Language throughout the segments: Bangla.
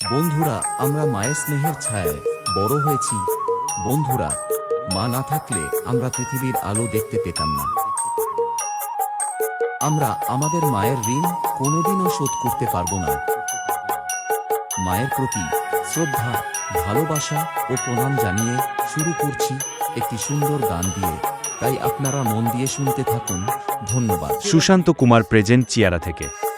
বন্ধুরা, আমরা মায়ের স্নেহের ছায়ায় বড় হয়েছি। বন্ধুরা, মা না থাকলে আমরা পৃথিবীর আলো দেখতে পেতাম না। আমরা আমাদের মায়ের ঋণ কোনোদিনও শোধ করতে পারব না। মায়ের প্রতি শ্রদ্ধা, ভালোবাসা ও প্রণাম জানিয়ে শুরু করছি একটি সুন্দর গান দিয়ে। তাই আপনারা মন দিয়ে শুনতে থাকুন। ধন্যবাদ। সুশান্ত কুমার প্রেজেন্ট চিয়ারা থেকে।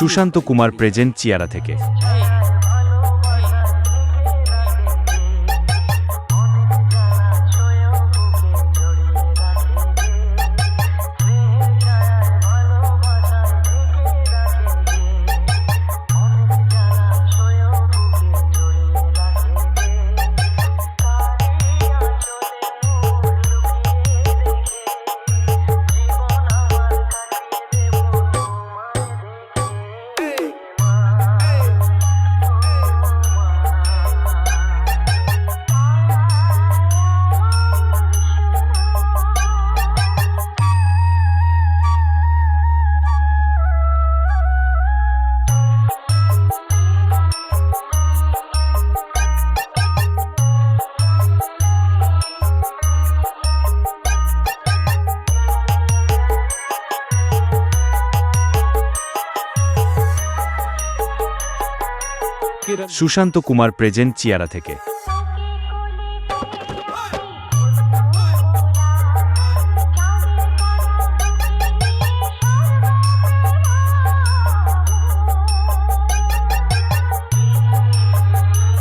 সুশান্ত কুমার প্রেজেন্ট চিয়ারা থেকে। সুশান্ত কুমার প্রেজেন্ট চিয়ারা থেকে।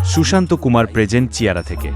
সুশান্ত কুমার প্রেজেন্ট চিয়ারা থেকে।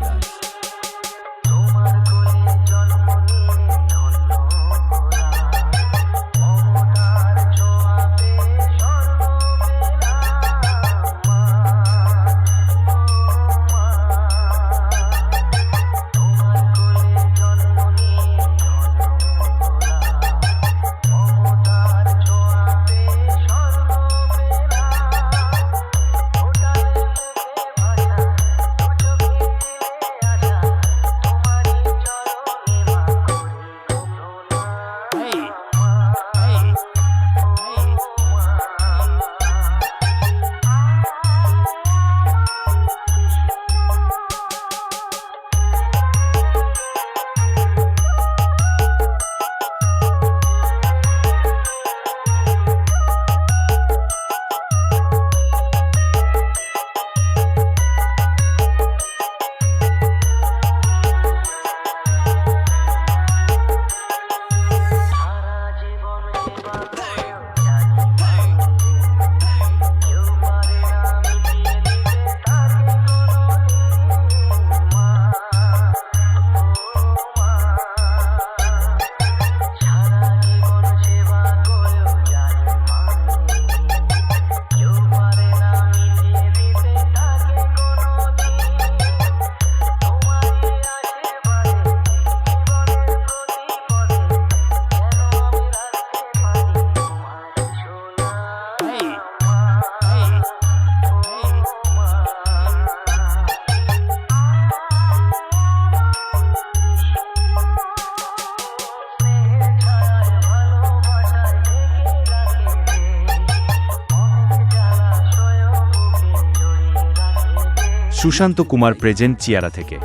সুশান্ত কুমার প্রেজেন্ট চিয়ারা থেকে।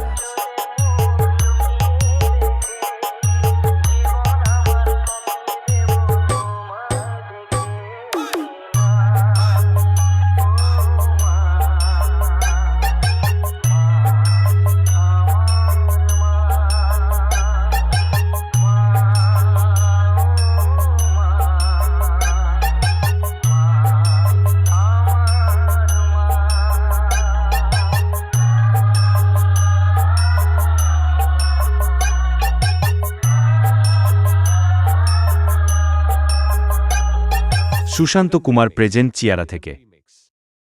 সুশান্ত কুমার প্রেজেন্ট চিয়ারা থেকে।